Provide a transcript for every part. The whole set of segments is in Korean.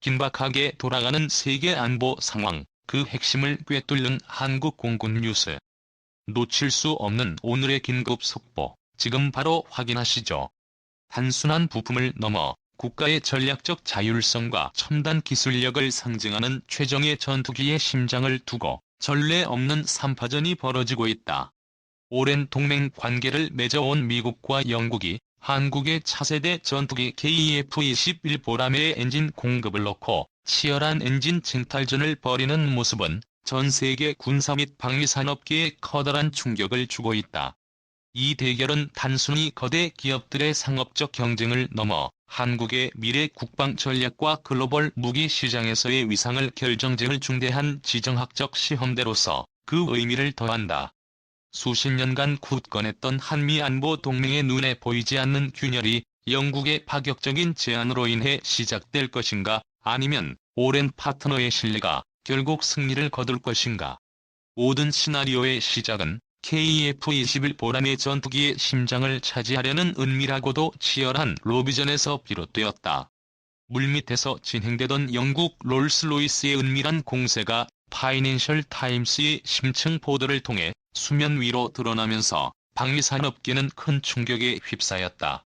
긴박하게 돌아가는 세계 안보 상황, 그 핵심을 꿰뚫는 한국 공군 뉴스. 놓칠 수 없는 오늘의 긴급 속보, 지금 바로 확인하시죠. 단순한 부품을 넘어 국가의 전략적 자율성과 첨단 기술력을 상징하는 최정예 전투기의 심장을 두고 전례 없는 삼파전이 벌어지고 있다. 오랜 동맹 관계를 맺어온 미국과 영국이 한국의 차세대 전투기 KF-21 보라매의 엔진 공급을 놓고 치열한 엔진 쟁탈전을 벌이는 모습은 전 세계 군사 및 방위 산업계에 커다란 충격을 주고 있다. 이 대결은 단순히 거대 기업들의 상업적 경쟁을 넘어 한국의 미래 국방 전략과 글로벌 무기 시장에서의 위상을 결정지을 중대한 지정학적 시험대로서 그 의미를 더한다. 수십 년간 굳건했던 한미 안보 동맹의 눈에 보이지 않는 균열이 영국의 파격적인 제안으로 인해 시작될 것인가 아니면 오랜 파트너의 신뢰가 결국 승리를 거둘 것인가. 모든 시나리오의 시작은 KF-21 보람의 전투기의 심장을 차지하려는 은밀하고도 치열한 로비전에서 비롯되었다. 물밑에서 진행되던 영국 롤스로이스의 은밀한 공세가 파이낸셜 타임스의 심층 보도를 통해 수면 위로 드러나면서 방위산업계는 큰 충격에 휩싸였다.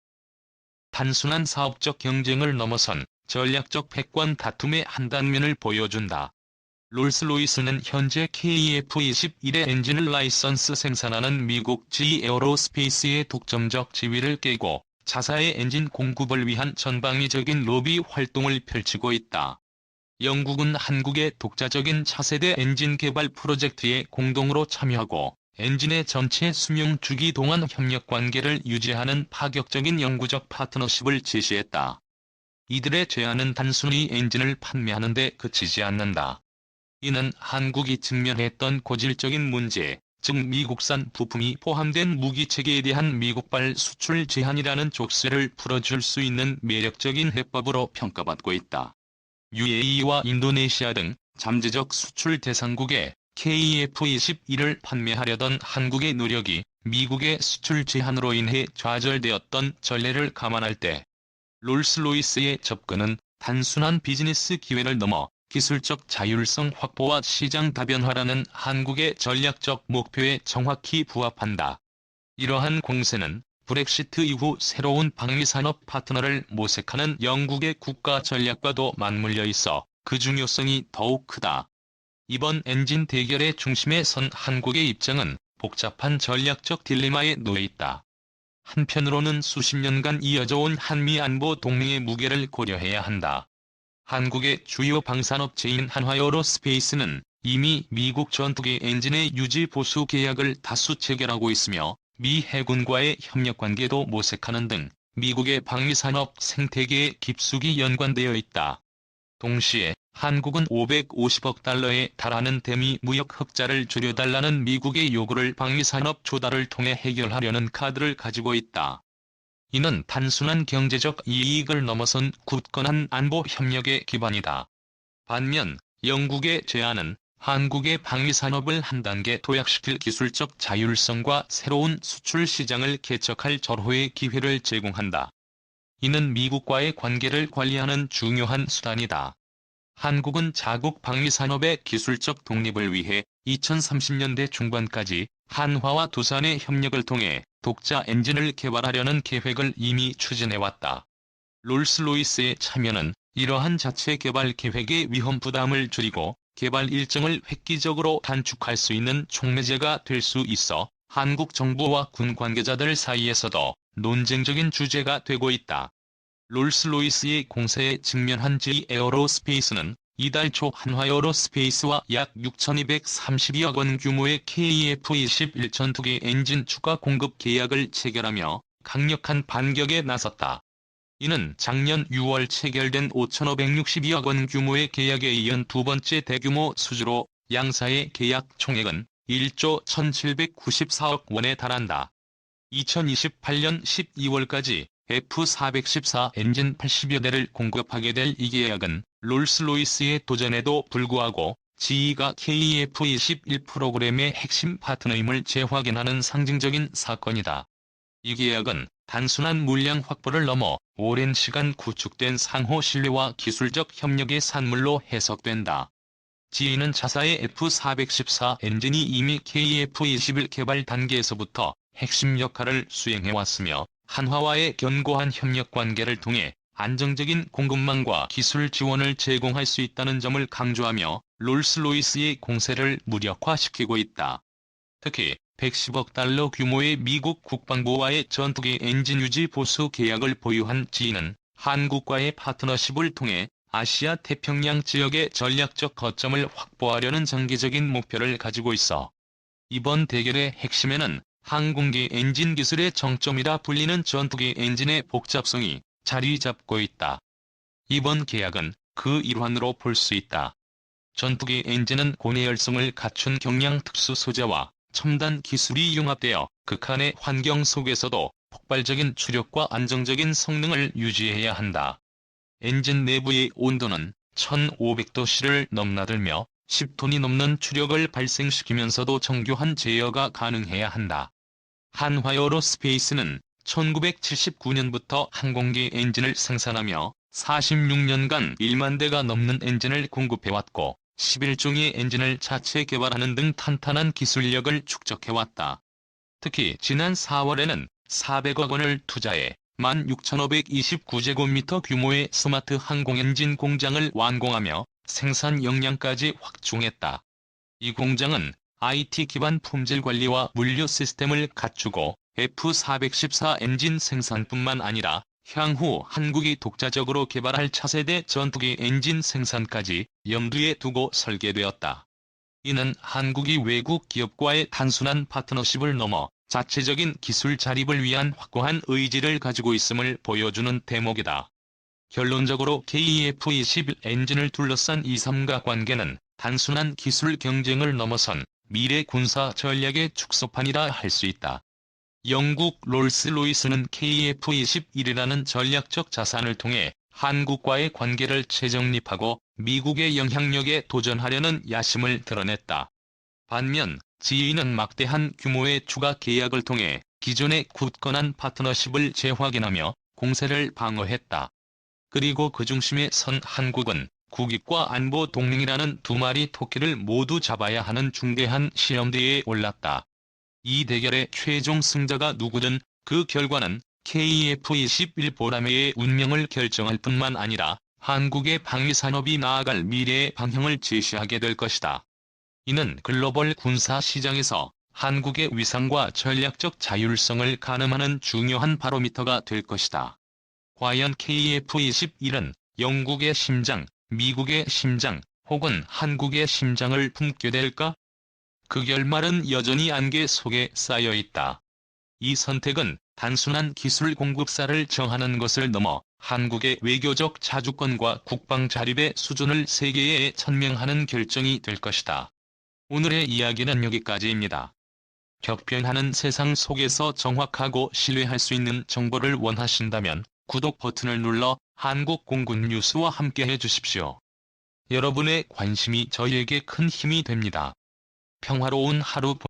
단순한 사업적 경쟁을 넘어선 전략적 패권 다툼의 한 단면을 보여준다. 롤스로이스는 현재 KF-21의 엔진을 라이선스 생산하는 미국 G 에어로스페이스의 독점적 지위를 깨고 자사의 엔진 공급을 위한 전방위적인 로비 활동을 펼치고 있다. 영국은 한국의 독자적인 차세대 엔진 개발 프로젝트에 공동으로 참여하고 엔진의 전체 수명 주기 동안 협력 관계를 유지하는 파격적인 영구적 파트너십을 제시했다. 이들의 제안은 단순히 엔진을 판매하는 데 그치지 않는다. 이는 한국이 직면했던 고질적인 문제, 즉 미국산 부품이 포함된 무기체계에 대한 미국발 수출 제한이라는 족쇄를 풀어줄 수 있는 매력적인 해법으로 평가받고 있다. UAE와 인도네시아 등 잠재적 수출 대상국에 KF-21을 판매하려던 한국의 노력이 미국의 수출 제한으로 인해 좌절되었던 전례를 감안할 때 롤스로이스의 접근은 단순한 비즈니스 기회를 넘어 기술적 자율성 확보와 시장 다변화라는 한국의 전략적 목표에 정확히 부합한다. 이러한 공세는 브렉시트 이후 새로운 방위산업 파트너를 모색하는 영국의 국가 전략과도 맞물려 있어 그 중요성이 더욱 크다. 이번 엔진 대결의 중심에 선 한국의 입장은 복잡한 전략적 딜레마에 놓여 있다. 한편으로는 수십 년간 이어져온 한미 안보 동맹의 무게를 고려해야 한다. 한국의 주요 방산업체인 한화에어로스페이스는 이미 미국 전투기 엔진의 유지 보수 계약을 다수 체결하고 있으며 미 해군과의 협력 관계도 모색하는 등 미국의 방위산업 생태계에 깊숙이 연관되어 있다. 동시에 한국은 550억 달러에 달하는 대미 무역 흑자를 줄여달라는 미국의 요구를 방위산업 조달을 통해 해결하려는 카드를 가지고 있다. 이는 단순한 경제적 이익을 넘어선 굳건한 안보 협력의 기반이다. 반면 영국의 제안은 한국의 방위산업을 한 단계 도약시킬 기술적 자율성과 새로운 수출 시장을 개척할 절호의 기회를 제공한다. 이는 미국과의 관계를 관리하는 중요한 수단이다. 한국은 자국 방위산업의 기술적 독립을 위해 2030년대 중반까지 한화와 두산의 협력을 통해 독자 엔진을 개발하려는 계획을 이미 추진해왔다. 롤스로이스의 참여는 이러한 자체 개발 계획의 위험 부담을 줄이고 개발 일정을 획기적으로 단축할 수 있는 촉매제가 될 수 있어 한국 정부와 군 관계자들 사이에서도 논쟁적인 주제가 되고 있다. 롤스로이스의 공세에 직면한 G 에어로스페이스는 이달 초 한화에어로스페이스와 약 6,232억 원 규모의 KF-21 전투기 엔진 추가 공급 계약을 체결하며 강력한 반격에 나섰다. 이는 작년 6월 체결된 5,562억 원 규모의 계약에 이은 두 번째 대규모 수주로 양사의 계약 총액은 1조 1,794억 원에 달한다. 2028년 12월까지 F414 엔진 80여 대를 공급하게 될 이 계약은 롤스로이스의 도전에도 불구하고 GE가 KF-21 프로그램의 핵심 파트너임을 재확인하는 상징적인 사건이다. 이 계약은 단순한 물량 확보를 넘어 오랜 시간 구축된 상호 신뢰와 기술적 협력의 산물로 해석된다. 지인은 자사의 F414 엔진이 이미 KF-21 개발 단계에서부터 핵심 역할을 수행해왔으며 한화와의 견고한 협력 관계를 통해 안정적인 공급망과 기술 지원을 제공할 수 있다는 점을 강조하며 롤스로이스의 공세를 무력화시키고 있다. 특히 110억 달러 규모의 미국 국방부와의 전투기 엔진 유지 보수 계약을 보유한 지인은 한국과의 파트너십을 통해 아시아 태평양 지역의 전략적 거점을 확보하려는 장기적인 목표를 가지고 있어 이번 대결의 핵심에는 항공기 엔진 기술의 정점이라 불리는 전투기 엔진의 복잡성이 자리 잡고 있다. 이번 계약은 그 일환으로 볼 수 있다. 전투기 엔진은 고내열성을 갖춘 경량 특수 소재와 첨단 기술이 융합되어 극한의 환경 속에서도 폭발적인 추력과 안정적인 성능을 유지해야 한다. 엔진 내부의 온도는 1500도씨를 넘나들며 10톤이 넘는 추력을 발생시키면서도 정교한 제어가 가능해야 한다. 한화요로 스페이스는 1979년부터 항공기 엔진을 생산하며 46년간 1만 대가 넘는 엔진을 공급해왔고 11종의 엔진을 자체 개발하는 등 탄탄한 기술력을 축적해왔다. 특히 지난 4월에는 400억 원을 투자해 16,529제곱미터 규모의 스마트 항공 엔진 공장을 완공하며 생산 역량까지 확충했다. 이 공장은 IT 기반 품질 관리와 물류 시스템을 갖추고 F414 엔진 생산뿐만 아니라 향후 한국이 독자적으로 개발할 차세대 전투기 엔진 생산까지 염두에 두고 설계되었다. 이는 한국이 외국 기업과의 단순한 파트너십을 넘어 자체적인 기술 자립을 위한 확고한 의지를 가지고 있음을 보여주는 대목이다. 결론적으로 KF-21 엔진을 둘러싼 이 삼각 관계는 단순한 기술 경쟁을 넘어선 미래 군사 전략의 축소판이라 할 수 있다. 영국 롤스로이스는 KF-21이라는 전략적 자산을 통해 한국과의 관계를 재정립하고 미국의 영향력에 도전하려는 야심을 드러냈다. 반면 지인은 막대한 규모의 추가 계약을 통해 기존의 굳건한 파트너십을 재확인하며 공세를 방어했다. 그리고 그 중심에 선 한국은 국익과 안보 동맹이라는 두 마리 토끼를 모두 잡아야 하는 중대한 시험대에 올랐다. 이 대결의 최종 승자가 누구든 그 결과는 KF-21 보라매의 운명을 결정할 뿐만 아니라 한국의 방위산업이 나아갈 미래의 방향을 제시하게 될 것이다. 이는 글로벌 군사 시장에서 한국의 위상과 전략적 자율성을 가늠하는 중요한 바로미터가 될 것이다. 과연 KF-21은 영국의 심장, 미국의 심장, 혹은 한국의 심장을 품게 될까? 그 결말은 여전히 안개 속에 쌓여 있다. 이 선택은 단순한 기술 공급사를 정하는 것을 넘어 한국의 외교적 자주권과 국방 자립의 수준을 세계에 천명하는 결정이 될 것이다. 오늘의 이야기는 여기까지입니다. 격변하는 세상 속에서 정확하고 신뢰할 수 있는 정보를 원하신다면 구독 버튼을 눌러 한국 공군 뉴스와 함께 해주십시오. 여러분의 관심이 저희에게 큰 힘이 됩니다. 평화로운 하루